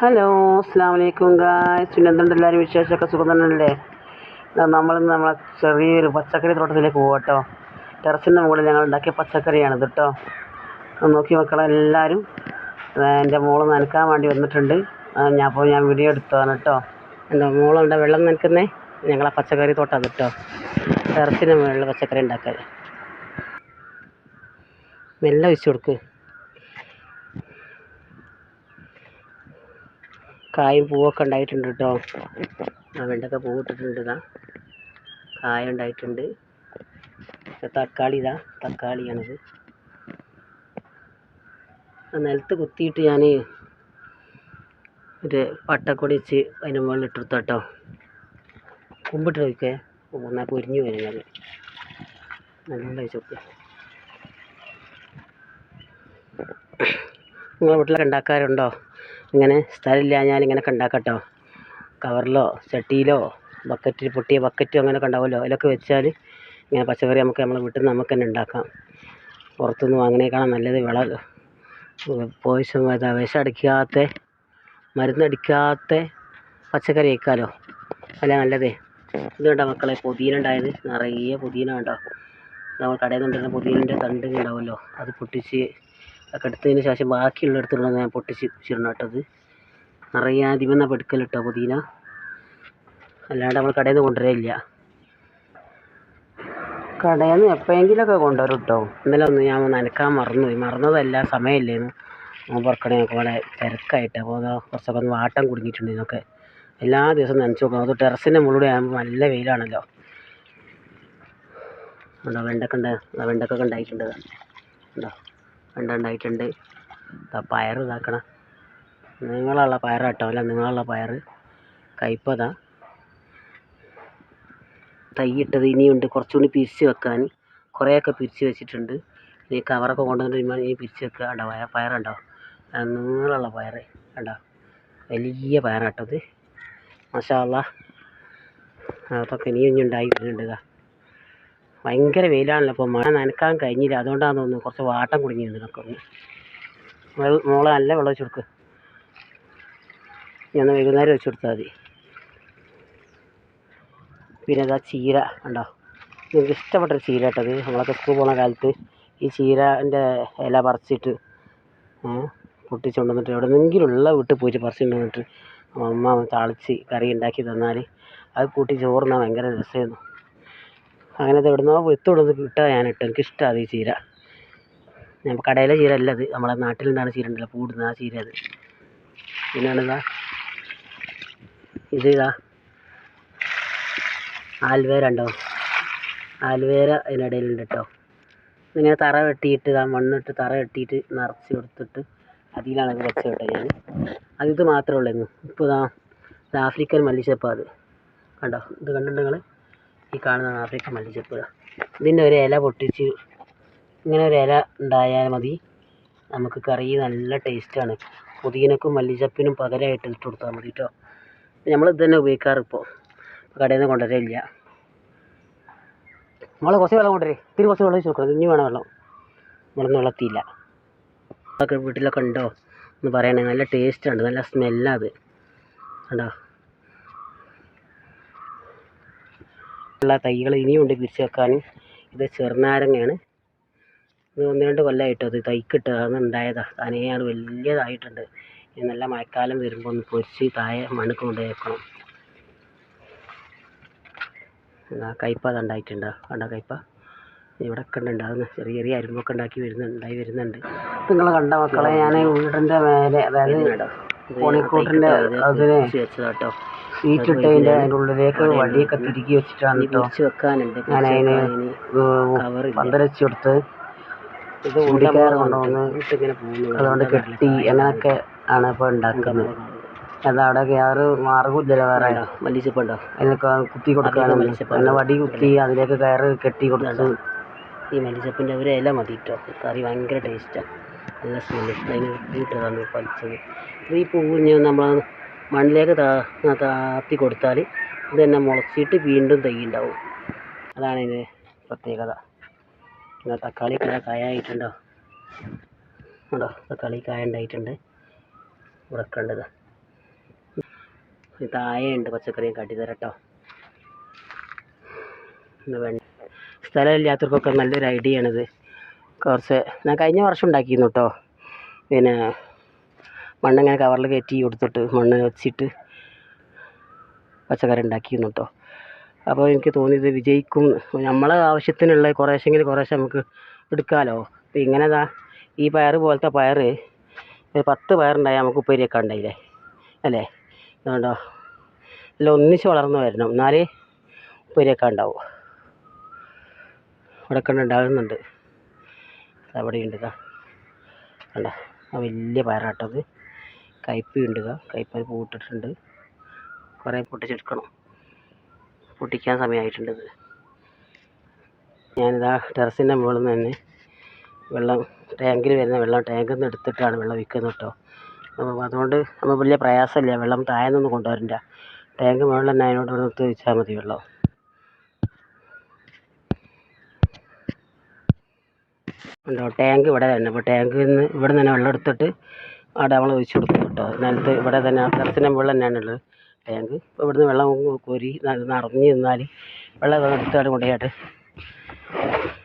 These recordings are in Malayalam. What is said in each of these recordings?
ഹലോ അസ്സാം വലൈക്കും ഗായ്സ്. പിന്നെ എന്തുണ്ട് എല്ലാവരും വിശേഷമൊക്കെ? സുഖം തന്നെയല്ലേ നമ്മളിന്ന് നമ്മളെ ചെറിയൊരു പച്ചക്കറി തോട്ടത്തിലേക്ക് പോകട്ടോ കേട്ടോ ടെറസിന്റെ മുകളിൽ ഞങ്ങൾ ഉണ്ടാക്കിയ പച്ചക്കറിയാണ് കേട്ടോ ഒന്ന് നോക്കി മക്കളെ എല്ലാവരും എന്റെ മോൾ നനക്കാൻ വേണ്ടി വന്നിട്ടുണ്ട്. ഞാൻ അപ്പോൾ ഞാൻ വീഡിയോ എടുത്തതാണ് കേട്ടോ എന്റെ മോളുണ്ട് വെള്ളം നനക്കുന്നേ ഞങ്ങളെ പച്ചക്കറി തോട്ടമാണ് കേട്ടോ ടെറസിന്റെ മുകളിൽ പച്ചക്കറി ഉണ്ടാക്കാൻ മെല്ലെ ഒഴിച്ചു കൊടുക്ക്. കായും പൂവൊക്കെ ഉണ്ടായിട്ടുണ്ട് കേട്ടോ. ആ വെണ്ടക്ക പൂവിട്ടിട്ടുണ്ട് ഇതാ. കായ ഉണ്ടായിട്ടുണ്ട്. തക്കാളി ഇതാ. തക്കാളിയാണിത്. നിലത്ത് കുത്തിയിട്ട് ഞാൻ ഒരു പട്ടക്കൊടി വെച്ച് അതിന്റെ മുകളിൽ ഇട്ടെടുത്ത കേട്ടോ. കുമ്പിട്ട് നോക്കിയേ എന്നാൽ പൊരിഞ്ഞു വരും ഞാൻ നല്ല വെച്ച് നോക്കുക നിങ്ങളെ വീട്ടിലൊക്കെ ഉണ്ടാക്കാറുണ്ടോ? ഇങ്ങനെ സ്ഥലമില്ലാഞ്ഞാൽ ഇങ്ങനെയൊക്കെ കേട്ടോ കവറിലോ ചട്ടിയിലോ ബക്കറ്റിൽ പൊട്ടിയ ബക്കറ്റോ അങ്ങനെയൊക്കെ ഉണ്ടാവുമല്ലോ അതിലൊക്കെ വെച്ചാൽ ഇങ്ങനെ പച്ചക്കറി നമുക്ക് നമ്മളെ വീട്ടിൽ നിന്ന് നമുക്ക് തന്നെ ഉണ്ടാക്കാം. പുറത്തുനിന്ന് വാങ്ങണേക്കാളും നല്ലത് വിള പോയിസം വിഷം അടിക്കാത്ത മരുന്നടിക്കാത്ത പച്ചക്കറി കഴിക്കാമല്ലോ അല്ല നല്ലതേ? ഇത് കണ്ടോ മക്കളെ പുതിന ഉണ്ടായത്. നിറയെ പുതിന കണ്ടോ? നമ്മൾ കടയിൽ നിന്നുണ്ടെങ്കിൽ പുതിനന്റെ തണ്ട് ഉണ്ടാവുമല്ലോ. അത് പൊട്ടിച്ച് ഒക്കെ എടുത്തതിന് ശേഷം ബാക്കിയുള്ള എടുത്തുള്ളത് ഞാൻ പൊട്ടിച്ച് അത് നിറയെ ആദ്യമേ നിന്നാണ് എടുക്കൽ കേട്ടോ പുതിന. അല്ലാണ്ട് നമ്മൾ കടയിൽ നിന്ന് കൊണ്ടുവരില്ല കടയിൽ നിന്ന് എപ്പോഴെങ്കിലുമൊക്കെ കൊണ്ടുവരും കേട്ടോ ഇന്നലെ ഒന്ന് ഞാൻ നനക്കാൻ മറന്നുപോയി മറന്നതല്ല സമയമില്ലേന്ന്. നോമ്പ് പുറക്കണേ നമുക്ക് ഇവിടെ തിരക്കായിട്ട്. അപ്പോൾ കുറച്ചൊക്കെ ഒന്ന് വാട്ടം കുടുങ്ങിയിട്ടുണ്ട് ഇതൊക്കെ. എല്ലാ ദിവസവും നനച്ച് നോക്കണം. അത് ടെറസിന്റെ മുകളിലൂടെ ആകുമ്പോൾ നല്ല വെയിലാണല്ലോ. ഉണ്ടോ വെണ്ടക്ക ഉണ്ട്. വെണ്ടക്കൊക്കെ ഉണ്ടായിട്ടുണ്ട്. ഉണ്ടോ ഉണ്ടായിട്ടുണ്ട് പയർ ഇതാക്കണം. നീളമുള്ള കേട്ടോ അല്ല? നീളമുള്ള പയർ. കയ്പതാ തൈ ഇട്ടത് ഇനിയുണ്ട്. കുറച്ചുകൂടി പിരിച്ച് വെക്കാൻ. കുറേയൊക്കെ പിരിച്ച് വെച്ചിട്ടുണ്ട്. ഇനി കവറൊക്കെ കൊണ്ടുവന്നിട്ട് ഇനി പിരിച്ച് വെക്കുക. കണ്ടോ പയർ പയറുണ്ടോ നീളമുള്ള പയർ. കണ്ടോ? വലിയ പയറാട്ടോ ഇത്. മഷാല്ല അതൊക്കെ ഇനിയും ഇനി ഉണ്ടായി വരുന്നുണ്ട് ഭയങ്കര വെയിലാണല്ലോ അപ്പോൾ മഴ നനക്കാൻ കഴിഞ്ഞില്ല. അതുകൊണ്ടാണെന്ന് തോന്നുന്നു കുറച്ച് വാട്ടം കുടുങ്ങി ഇതിനൊക്കെ ഒന്ന് മോളെ നല്ല വെള്ളം വെച്ച് കൊടുക്ക്. ഞാൻ വൈകുന്നേരം വെച്ച് കൊടുത്താൽ മതി. പിന്നെ ഇതാ ചീര ഉണ്ടോ നിങ്ങൾക്ക് ഇഷ്ടപ്പെട്ടൊരു ചീര കേട്ടത് നമ്മളൊക്കെ സ്കൂൾ പോകുന്ന കാലത്ത് ഈ ചീരന്റെ ഇല പറിച്ചിട്ട് പൊട്ടിച്ചുകൊണ്ടുവന്നിട്ട് പൊട്ടിച്ചുകൊണ്ട് വന്നിട്ട് എവിടെന്നെങ്കിലും ഉള്ള വീട്ടിൽ പോയിട്ട് പറിച്ചുകൊണ്ട് വന്നിട്ട് അമ്മ താളിച്ച് കറി ഉണ്ടാക്കി തന്നാൽ അത് കൂട്ടി ചോറുന്നാൻ ഭയങ്കര രസമായിരുന്നു. അങ്ങനെ അത് എവിടുന്നോ വിത്ത് കൊടുത്ത് കിട്ടുക ഞാൻ ഇട്ട് എനിക്ക് ഇഷ്ടമാണ് ഈ ചീര. ഞാൻ കടയിലെ ചീര അല്ല അത് നമ്മളെ നാട്ടിലുണ്ടാകുന്ന ചീര ഉണ്ടല്ലോ പൂടുന്ന ആ ചീര അത്. പിന്നെയാണ് ഇതാ. ഇത് ഇതാ. ആൽവേര ഉണ്ടോ ആൽവേര അതിനിടയിലുണ്ട് കേട്ടോ. ഇങ്ങനെ തറ വെട്ടിയിട്ട് ഇതാ മണ്ണിട്ട് തറ വെട്ടിയിട്ട് നിറച്ച് കൊടുത്തിട്ട് അതിലാണ് അത് വെച്ച് കേട്ടോ ഞാൻ അത് ഇത് മാത്രമേ ഉള്ളൂ ഇപ്പോൾ ഇതാ ആഫ്രിക്കൻ മല്ലിച്ചപ്പ് അത്. കണ്ടോ? ഇത് കണ്ടിട്ടുണ്ട് നിങ്ങൾ ഈ കാണുന്ന ആഫ്രിക്കൻ മല്ലിച്ചപ്പ് ഇതാ. ഇതിന്റെ ഒരു ഇല പൊട്ടിച്ച് ഇങ്ങനെ ഒരു ഇല ഉണ്ടായാൽ മതി. നമുക്ക് കറി നല്ല ടേസ്റ്റാണ് പുതിയനക്കും മല്ലിച്ചപ്പിനും പകരമായിട്ട് ഇട്ട് കൊടുത്താൽ മതി കേട്ടോ നമ്മൾ ഇത് തന്നെ ഉപയോഗിക്കാറ് ഇപ്പോൾ കടയിൽ നിന്ന് കൊണ്ടുവരില്ല നമ്മൾ കുറച്ച് വെള്ളം കൊണ്ടുവരേ. ഇത്തിരി കുറച്ച് വെള്ളം ചോദിക്കണം ഇനി വേണം വെള്ളം. നമ്മളൊന്നും വെള്ളത്തിയില്ല വീട്ടിലൊക്കെ ഉണ്ടോ? എന്ന് പറയണേ. നല്ല ടേസ്റ്റ് ഉണ്ട് നല്ല സ്മെല്ലാണ് അത്. കണ്ടോ? ഉള്ള തൈകൾ ഇനിയും ഉണ്ട് പിരിച്ച് വെക്കാൻ. ഇത് ചെറുനാരങ്ങയാണ്. ഇത് ഒന്ന് രണ്ട് കൊല്ലമായിട്ടോ അത് തൈക്കിട്ട് അന്ന് ഉണ്ടായതാ താനേ അത് വലിയതായിട്ടുണ്ട്. നല്ല മഴക്കാലം വരുമ്പോൾ ഒന്ന് പൊരിച്ച് താഴെ മണ്ണിൽ കൊണ്ട് വെക്കണം എന്നാ കയ്പ അത് ഉണ്ടായിട്ടുണ്ട്. കണ്ട കയ്പ ഇവിടെ ഒക്കെ ഉണ്ട് ഉണ്ടാകുന്ന ചെറിയ ചെറിയ അരുമ്പൊക്കെ ഉണ്ടാക്കി വരുന്നുണ്ട് ഉണ്ടായി വരുന്നുണ്ട്. നിങ്ങൾ കണ്ട മക്കളെ ഞാൻ വീടിന്റെ മേലെ അതായത് കോണിക്കൂട്ടിന്റെ അതിനെ വെച്ചതാട്ടോ. സീറ്റിട്ടതിന്റെ അതിന്റെ ഉള്ളിലേക്ക് വടിയൊക്കെ തിരുകി വെച്ചിട്ടാണ് കേട്ടോ വെക്കാനുണ്ട് ഞാൻ അതിന് പന്തലച്ചെടുത്ത് ഇത് ഉള്ളിക്കയർ കൊണ്ടുവന്ന് അതുകൊണ്ട് കെട്ടി അങ്ങനെയൊക്കെ ആണ് ഇപ്പോൾ ഉണ്ടാക്കുന്നത്. അത് അവിടെ കയറ് മാർഗമില്ലല്ലോ വേറെ. മല്ലിച്ചപ്പുണ്ടോ അതിനൊക്കെ കുത്തി കൊടുക്കാനും പിന്നെ വടി കുത്തി അതിലേക്ക് കയറ് കെട്ടി കൊടുത്ത്. ഈ മല്ലിച്ചപ്പിന്റെ ഒരു ഇല മതി കേട്ടോ കറി ഭയങ്കര ടേസ്റ്റാണ് നല്ല സ്മെല്ല്. അതിന് വീട്ടിലാണ് പഠിച്ചത് അപ്പോൾ ഈ പൂവ് ഞാൻ നമ്മൾ മണ്ണിലേക്ക് താത്തി കൊടുത്താൽ ഇത് തന്നെ മുളച്ചിട്ട് വീണ്ടും തൈ ഉണ്ടാവും. അതാണ് ഇതിന്റെ പ്രത്യേകത. പിന്നെ തക്കാളി കായ കായായിട്ടുണ്ടോ? ഉണ്ടോ? തക്കാളി കായ ഉണ്ടായിട്ടുണ്ട്. ഉറക്കേണ്ടത് താഴെയുണ്ട് പച്ചക്കറിയും കാട്ടിത്തരാം കേട്ടോ. സ്ഥലമില്ലാത്തവർക്കൊക്കെ നല്ലൊരു ഐഡിയ ആണിത് കുറച്ച് ഞാൻ കഴിഞ്ഞ വർഷം ഉണ്ടാക്കിയിരുന്നു കേട്ടോ. പിന്നെ മണ്ണിങ്ങനെ കവറിൽ കയറ്റി കൊടുത്തിട്ട് മണ്ണ് വെച്ചിട്ട് പച്ചക്കറി ഉണ്ടാക്കിയിരുന്നു കേട്ടോ. അപ്പോൾ എനിക്ക് തോന്നിയത് വിജയിക്കും. നമ്മളെ ആവശ്യത്തിനുള്ള കുറേശ്ശെങ്കിൽ കുറേശ്ശെ നമുക്ക് എടുക്കാമല്ലോ അപ്പോൾ ഇങ്ങനെ ദാ ഈ പയർ പോലത്തെ പയർ ഒരു പത്ത് പയറുണ്ടായാൽ നമുക്ക് ഉപ്പേരിയൊക്കെ ഉണ്ടായില്ലേ? അല്ലേ? അതുകൊണ്ടോ എല്ലാം ഒന്നിച്ച് വളർന്നു വരണം. എന്നാലേ ഉപ്പേരിയൊക്കെ ഉണ്ടാവും. ഇവിടെ കണ്ട് ഉണ്ടാകുന്നുണ്ട്. അവിടെയുണ്ട് ഇതാ കണ്ട? ആ വലിയ പയറാട്ടത് കയ്പയുണ്ട് ഇതാ കയ്പ പൂട്ടിട്ടുണ്ട്. കുറേ പൊട്ടിച്ചെടുക്കണം. പൊട്ടിക്കാൻ സമയമായിട്ടുണ്ടത് ഞാനിതാ ടെറസിന്റെ മുകളിൽ നിന്ന് തന്നെ വെള്ളം ടാങ്കിൽ വരുന്ന വെള്ളം ടാങ്കിൽ നിന്ന് എടുത്തിട്ടാണ് വെള്ളം വിൽക്കുന്നത് കേട്ടോ. അപ്പോൾ അതുകൊണ്ട് നമ്മൾ വലിയ പ്രയാസമില്ല. വെള്ളം താഴെ നിന്ന് കൊണ്ടുവരണ്ട. ടാങ്ക് മുകളിൽ തന്നെ അതിനോട് എടുത്ത് വെച്ചാൽ മതി വെള്ളം. ഉണ്ടോ? ടാങ്ക് ഇവിടെ തന്നെ. അപ്പോൾ ടാങ്കിൽ നിന്ന് ഇവിടെ നിന്ന് തന്നെ വെള്ളം എടുത്തിട്ട് അവിടെ നമ്മൾ ഒഴിച്ച് കൊടുക്കും കേട്ടോ. അതിനകത്ത് ഇവിടെ തന്നെ ടെറസിന്റെ മുകളിൽ തന്നെയാണുള്ളത് ടാങ്ക്. അപ്പോൾ ഇവിടുന്ന് വെള്ളം കോരി നിറഞ്ഞ് നിന്നാൽ വെള്ളം എടുത്ത് അവിടെ കൊണ്ടുപോയിട്ട്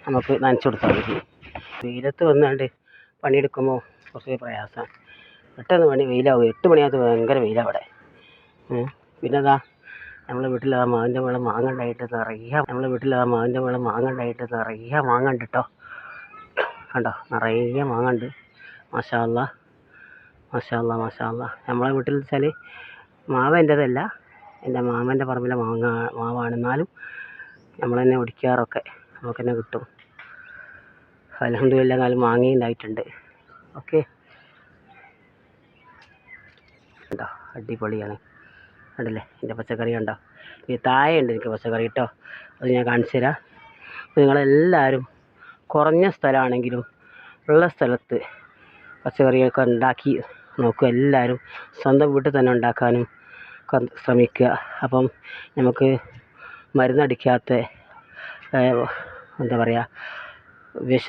നമുക്ക് നനച്ച് കൊടുത്താൽ മതി. വെയിലത്ത് വന്നാണ്ട് പണിയെടുക്കുമ്പോൾ കുറച്ച് പ്രയാസമാണ് പെട്ടെന്ന് പണി വെയിലാവും. എട്ട് മണിയാകത്ത് ഭയങ്കര വെയിലാണ് അവിടെ. പിന്നെ അതാ നമ്മളെ വീട്ടിൽ ആ മാവിന്റെ മുകളിൽ മാങ്ങ ഉണ്ടായിട്ട് നിറയെ നമ്മളെ വീട്ടിൽ ആ മാവിന്റെ മുകളിൽ മാങ്ങ ഉണ്ടായിട്ട് നിറയെ മാങ്ങ ഉണ്ട് കേട്ടോ. കണ്ടോ? നിറയെ മാങ്ങ ഉണ്ട്. മാഷാല്ല മാഷാല്ല മാഷാല്ല നമ്മളെ വീട്ടിൽ വെച്ചാൽ മാവ് എന്റെതല്ല. എന്റെ മാമന്റെ പറമ്പിലെ മാങ്ങ മാവാണ് എന്നാലും നമ്മൾ തന്നെ ഒടിക്കാറൊക്കെ നമുക്ക് തന്നെ കിട്ടും. അലഹമില്ല എന്നാലും മാങ്ങ ഉണ്ടായിട്ടുണ്ട്. ഓക്കെ. ഉണ്ടോ അടിപൊളിയാണ്. ഉണ്ടല്ലേ എന്റെ പച്ചക്കറി ഉണ്ടോ ഈ താഴെ ഉണ്ട് എനിക്ക് പച്ചക്കറി കേട്ടോ. അത് ഞാൻ കാണിച്ചു തരാം. നിങ്ങളെല്ലാവരും കുറഞ്ഞ സ്ഥലമാണെങ്കിലും ഉള്ള സ്ഥലത്ത് പച്ചക്കറിയൊക്കെ ഉണ്ടാക്കി നോക്കുക എല്ലാവരും സ്വന്തം വീട്ടിൽ തന്നെ ഉണ്ടാക്കാനും ശ്രമിക്കുക. അപ്പം നമുക്ക് മരുന്നടിക്കാത്ത എന്താ പറയുക വിഷ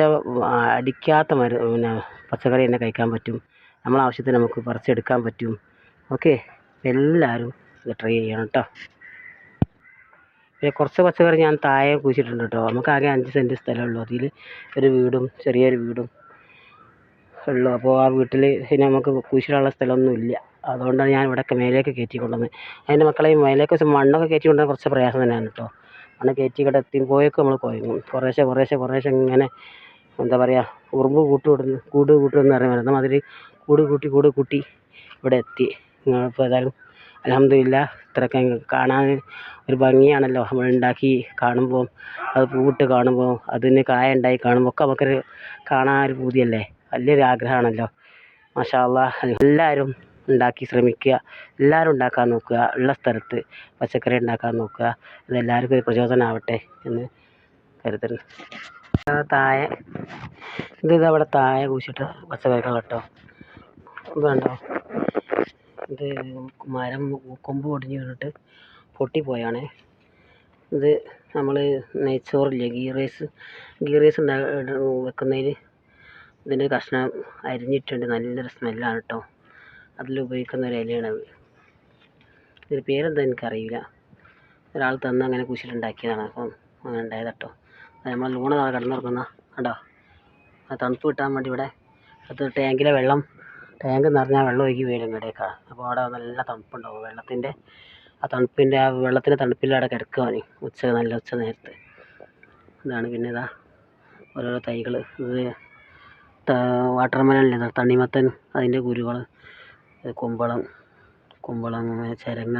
അടിക്കാത്ത മരു പിന്നെ പച്ചക്കറി തന്നെ കഴിക്കാൻ പറ്റും. നമ്മളെ ആവശ്യത്തിന് നമുക്ക് പറിച്ചെടുക്കാൻ പറ്റും. ഓക്കെ? എല്ലാവരും ഇത് ട്രൈ ചെയ്യണം കേട്ടോ. പിന്നെ കുറച്ച് പച്ചക്കറി ഞാൻ താഴെ കുഴിച്ചിട്ടുണ്ട് കേട്ടോ. നമുക്ക് ആകെ അഞ്ച് സെന്റ് സ്ഥലമേ ഉള്ളൂ. അതിൽ ഒരു വീടും ചെറിയൊരു വീടും ഉള്ളൂ. അപ്പോൾ ആ വീട്ടിൽ പിന്നെ നമുക്ക് കുഴിച്ചിടാനുള്ള സ്ഥലമൊന്നും ഇല്ല. അതുകൊണ്ടാണ് ഞാൻ ഇവിടെയൊക്കെ മേലേക്ക് കയറ്റി കൊണ്ടുവന്നത് അതിന്റെ മക്കളെ ഈ മേലേക്ക് വെച്ച് മണ്ണൊക്കെ കയറ്റി കൊണ്ടുവരാൻ കുറച്ച് പ്രയാസം തന്നെയാണ് കേട്ടോ. മണ്ണ് കയറ്റി ഇവിടെ എത്തിപ്പോയൊക്കെ നമ്മൾ കുഴങ്ങും കുറേശ്ശെ കുറേശ്ശെ കുറേശ്ശെ ഇങ്ങനെ എന്താ പറയുക ഉറുമ്പ് കൂട്ട് വിടുന്നു കൂട് കൂട്ടുമെന്ന് പറ്റുന്ന മാതിരി കൂട് കൂട്ടി കൂട് കൂട്ടി ഇവിടെ എത്തി. നിങ്ങളിപ്പോൾ ഏതായാലും അലഹമില്ല ഇത്രയൊക്കെ കാണാൻ ഒരു ഭംഗിയാണല്ലോ. നമ്മൾ ഉണ്ടാക്കി കാണുമ്പോൾ അത് പൂവിട്ട് കാണുമ്പോൾ അതിന് കായ ഉണ്ടായി കാണുമ്പോൾ ഒക്കെ നമുക്കൊരു കാണാൻ ഒരു പൂതിയല്ലേ? വലിയൊരു ആഗ്രഹമാണല്ലോ മാഷാ അല്ലാ എല്ലാവരും ഉണ്ടാക്കി ശ്രമിക്കുക എല്ലാവരും ഉണ്ടാക്കാൻ നോക്കുക ഉള്ള സ്ഥലത്ത് പച്ചക്കറി ഉണ്ടാക്കാൻ നോക്കുക ഇത് എല്ലാവർക്കും ഒരു പ്രചോദനമാവട്ടെ എന്ന് കരുതുന്നു. താഴെ ഇത് ഇതാ അവിടെ താഴെ കുഴിച്ചിട്ട് പച്ചക്കറികൾ കേട്ടോ. കണ്ടോ? ഇത് മരം കൊമ്പ് പൊടിഞ്ഞ് വീണിട്ട് പൊട്ടിപ്പോയാണ് ഇത് നമ്മൾ നെയ്ച്ചോറില്ലേ ഗീ റൈസ് ഗീ റൈസ് ഉണ്ടാ വെക്കുന്നതിൽ ഇതിന്റെ കഷ്ണം അരിഞ്ഞിട്ടുണ്ട്. നല്ലൊരു സ്മെല്ലാണ് കേട്ടോ അതിൽ ഉപയോഗിക്കുന്ന ഒരു ഇലയാണത് ഇതിന്റെ പേരെന്താ എനിക്കറിയില്ല. ഒരാൾ തന്ന് അങ്ങനെ കുശിലുണ്ടാക്കിയതാണ്. അപ്പം അങ്ങനെ ഉണ്ടായത് കേട്ടോ നമ്മൾ ലൂണ താഴെ കിടന്നിറങ്ങുന്ന. കണ്ടോ? ആ തണുപ്പ് കിട്ടാൻ വേണ്ടി ഇവിടെ അത് ടാങ്കിലെ വെള്ളം ടാങ്ക് നിറഞ്ഞാൽ വെള്ളം ഒഴുകി വീഴും ഇവിടേക്കാണ് അപ്പോൾ അവിടെ നല്ല തണുപ്പുണ്ടാവും. വെള്ളത്തിന്റെ ആ തണുപ്പിന്റെ ആ വെള്ളത്തിന്റെ തണുപ്പിൽ അവിടെ കിടക്കുവാൻ ഉച്ച നല്ല ഉച്ച നേരത്ത്. ഇതാണ് പിന്നെ ഇതാ ഓരോരോ തൈകൾ ഇത് വാട്ടർ മെലണില്ലേ തണ്ണിമത്തൻ അതിന്റെ കുരുകൾ കുമ്പളം കുമ്പളം ചിരങ്ങ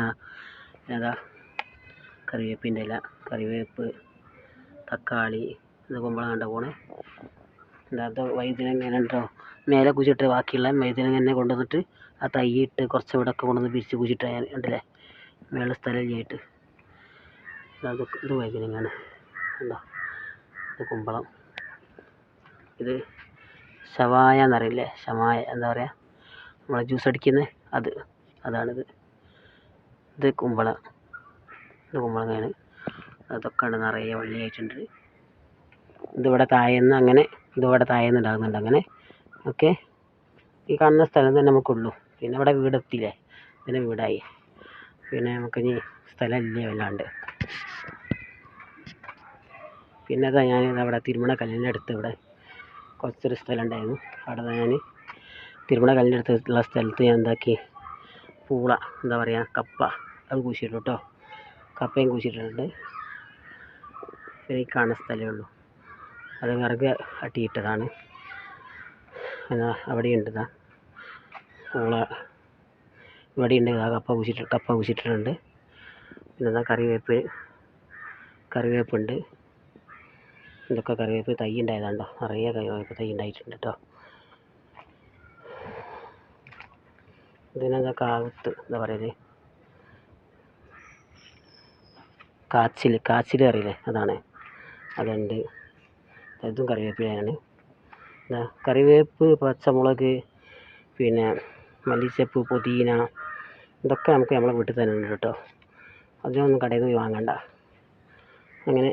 ഏതാ കറിവേപ്പിന്റെ ഇല കറിവേപ്പ് തക്കാളി ഇത് കുമ്പളം കണ്ട പോണേ? ഇല്ലാത്ത വൈദ്യുതി ഉണ്ടോ മേലെ കുഴിച്ചിട്ട് ബാക്കിയുള്ള വൈദ്യുതി തന്നെ കൊണ്ടുവന്നിട്ട് ആ തൈ ഇട്ട് കുറച്ച് ഇവിടെ ഒക്കെ കൊണ്ടുവന്ന് പിരിച്ച് കുഴിച്ചിട്ട് ഉണ്ടല്ലേ? മേലെ സ്ഥലമില്ലായിട്ട് അത് ഇത് വഴുതനങ്ങയാണ് ഉണ്ടോ ഇത് കുമ്പളം. ഇത് ഷവായ എന്നറിയില്ലേ? ഷമായ എന്താ പറയുക നമ്മൾ ജ്യൂസ് അടിക്കുന്നത് അത്. അതാണിത്. ഇത് കുമ്പള. ഇത് കുമ്പളങ്ങയാണ്. അതൊക്കെ ഉണ്ട് നിറയെ വള്ളിയായിട്ടുണ്ട്. ഇതിവിടെ താഴേന്ന് അങ്ങനെ ഇതിവിടെ താഴേന്ന് ഉണ്ടാകുന്നുണ്ട് അങ്ങനെ. ഓക്കെ? ഈ കാണുന്ന സ്ഥലം തന്നെ നമുക്കുള്ളൂ. പിന്നെ ഇവിടെ വീടെത്തിയില്ലേ പിന്നെ വീടായി. പിന്നെ നമുക്കിനി സ്ഥലമില്ല വല്ലാണ്ട്. പിന്നെ അതാ ഞാൻ അവിടെ തിരുമണ കല്ലിന്റെ അടുത്ത് ഇവിടെ കുറച്ചൊരു സ്ഥലം ഉണ്ടായിരുന്നു അവിടെ ഞാൻ തിരുമല കല്ലിന്റെ അടുത്തുള്ള സ്ഥലത്ത് ഞാൻ എന്താക്കി? പൂള എന്താ പറയുക കപ്പ അത് കുഴിച്ചിട്ടു കേട്ടോ. കപ്പയും കുഴിച്ചിട്ടിട്ടുണ്ട് പിന്നെ ഈ കാണുന്ന സ്ഥലമേ ഉള്ളൂ. അത് വിറക് അട്ടിയിട്ടതാണ്. എന്നാ അവിടെയുണ്ട് ഇതാ. പൂള ഇവിടെയുണ്ട് ഇതാ കപ്പ കുഴിച്ചിട്ട് കപ്പ കുഴിച്ചിട്ടിട്ടുണ്ട്. പിന്നെ ഇതാ കറിവേപ്പ് കറിവേപ്പുണ്ട്. ഇതൊക്കെ കറിവേപ്പില തൈ ഉണ്ടായതാണ്ടോ. നിറയെ കറിവേപ്പ് തൈ ഉണ്ടായിട്ടുണ്ട് കേട്ടോ ഇതിനെന്താ കാവത്ത് എന്താ പറയൽ? കാച്ചിൽ കാച്ചിൽ അറിയില്ലേ അതാണ്. അതുണ്ട്. അതും കറിവേപ്പിലയാണ്. എന്താ കറിവേപ്പ് പച്ചമുളക് പിന്നെ മല്ലിച്ചപ്പ് പുതിന ഇതൊക്കെ നമുക്ക് നമ്മളെ വീട്ടിൽ തന്നെ ഉണ്ട് കേട്ടോ അതിനൊന്നും കടയിൽ പോയി വാങ്ങണ്ട. അങ്ങനെ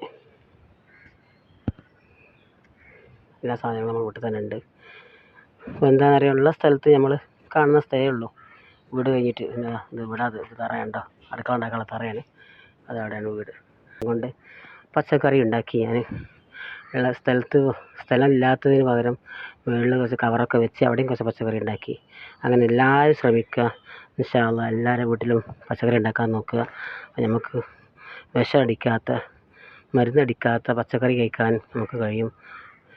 എല്ലാ സാധനങ്ങളും നമ്മുടെ വീട്ടിൽ തന്നെ ഉണ്ട്. അപ്പോൾ എന്താണെന്ന് അറിയാം ഉള്ള സ്ഥലത്ത് നമ്മൾ കാണുന്ന സ്ഥലമേ ഉള്ളൂ. വീട് കഴിഞ്ഞിട്ട് പിന്നെ ഇത് ഇവിടെ അത് തറയുണ്ടോ? അടുക്കള ഉണ്ടാക്കാനുള്ള തറയാണ്. അത് അവിടെയാണ് വീട്. അതുകൊണ്ട് പച്ചക്കറി ഉണ്ടാക്കി ഞാൻ ഉള്ള സ്ഥലത്ത് സ്ഥലം ഇല്ലാത്തതിന് പകരം മുകളിൽ കുറച്ച് കവറൊക്കെ വെച്ച് അവിടെയും കുറച്ച് പച്ചക്കറി ഉണ്ടാക്കി. അങ്ങനെ എല്ലാവരും ശ്രമിക്കുക. ഇൻഷാ അള്ളാ എല്ലാവരുടെ വീട്ടിലും പച്ചക്കറി ഉണ്ടാക്കാൻ നോക്കുക. നമുക്ക് വിഷമടിക്കാത്ത മരുന്നടിക്കാത്ത പച്ചക്കറി കഴിക്കാൻ നമുക്ക് കഴിയും.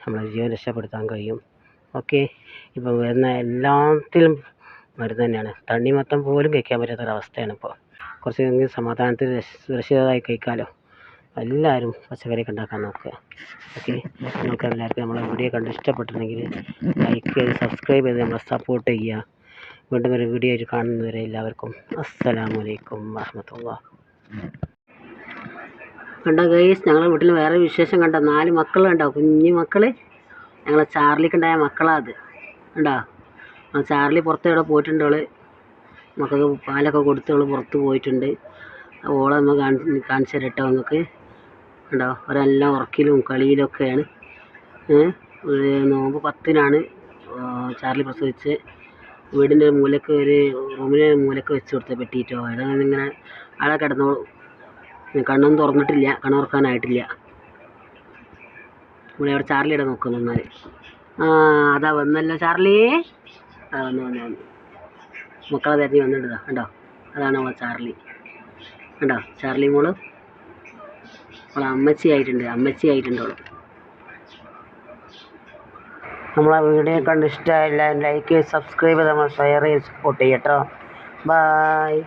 നമ്മളെ ജീവൻ രക്ഷപ്പെടുത്താൻ കഴിയും. ഓക്കെ? ഇപ്പോൾ വരുന്ന എല്ലാത്തിലും മരുന്ന് തന്നെയാണ്. തണ്ണിമത്തം പോലും കഴിക്കാൻ പറ്റാത്തൊരവസ്ഥയാണ് ഇപ്പോൾ കുറച്ച് സമാധാനത്തിൽ സുരക്ഷിതമായി കഴിക്കാമല്ലോ എല്ലാവരും പച്ചക്കറിയൊക്കെ ഉണ്ടാക്കാൻ നോക്കുക. ഓക്കെ? നമുക്ക് എല്ലാവർക്കും നമ്മളെ വീഡിയോ കണ്ട് ഇഷ്ടപ്പെട്ടിട്ടുണ്ടെങ്കിൽ ലൈക്ക് ചെയ്ത് സബ്സ്ക്രൈബ് ചെയ്ത് നമ്മളെ സപ്പോർട്ട് ചെയ്യുക. വീണ്ടും ഒരു വീഡിയോ കാണുന്നവരെ എല്ലാവർക്കും അസ്സലാമു അലൈക്കും വറഹമത്തുള്ള കണ്ടോ ഗൈസ് ഞങ്ങളുടെ വീട്ടിൽ വേറെ വിശേഷം കണ്ടോ? നാല് മക്കൾ കണ്ടോ? കുഞ്ഞു മക്കൾ ഞങ്ങളെ ചാർലിക്കുണ്ടായ മക്കളാ അത്. കണ്ടോ? ആ ചാർലി പുറത്ത് എവിടെ പോയിട്ടുണ്ട് മക്കൾക്ക് പാലൊക്കെ കൊടുത്ത് പുറത്ത് പോയിട്ടുണ്ട്. ഓളെ നമ്മൾ കാണി കാണിച്ചു തരാം കേട്ടോ നിങ്ങൾക്ക്. കണ്ടോ? അവരെല്ലാം ഉറക്കിലും കളിയിലൊക്കെയാണ് നോമ്പ് പത്തിനാണ് ചാർലി പ്രസവിച്ച് വീടിന്റെ മൂലക്ക് ഒരു റൂമിന്റെ മൂലക്ക് വെച്ച് കൊടുത്ത പെട്ടിയിട്ടോ അവിടെ ഇങ്ങനെ കിടന്നോളൂ കണ്ണൊന്നും തുറന്നിട്ടില്ല. കണ്ണ് തുറക്കാനായിട്ടില്ല. ഇവിടെ അവിടെ ചാർലി ഇവിടെ നോക്കുന്നു എന്നാൽ ആ അതാ വന്നല്ലോ ചാർലി. ആ വന്നു വന്നു വന്നു. മക്കളെ തിരഞ്ഞ് വന്നിട്ടാ കണ്ടോ? അതാണ് അവളെ ചാർലി. കണ്ടോ? ചാർലി മോൾ? അവളെ അമ്മച്ചി ആയിട്ടുണ്ട് അമ്മച്ചി ആയിട്ടുണ്ട് അവൾ നമ്മളെ വീഡിയോ കണ്ട് ഇഷ്ടമായില്ല ലൈക്ക് സബ്സ്ക്രൈബ് നമ്മൾ ഷെയർ ചെയ്ത് സപ്പോർട്ട് ചെയ്യട്ടോ ബായ്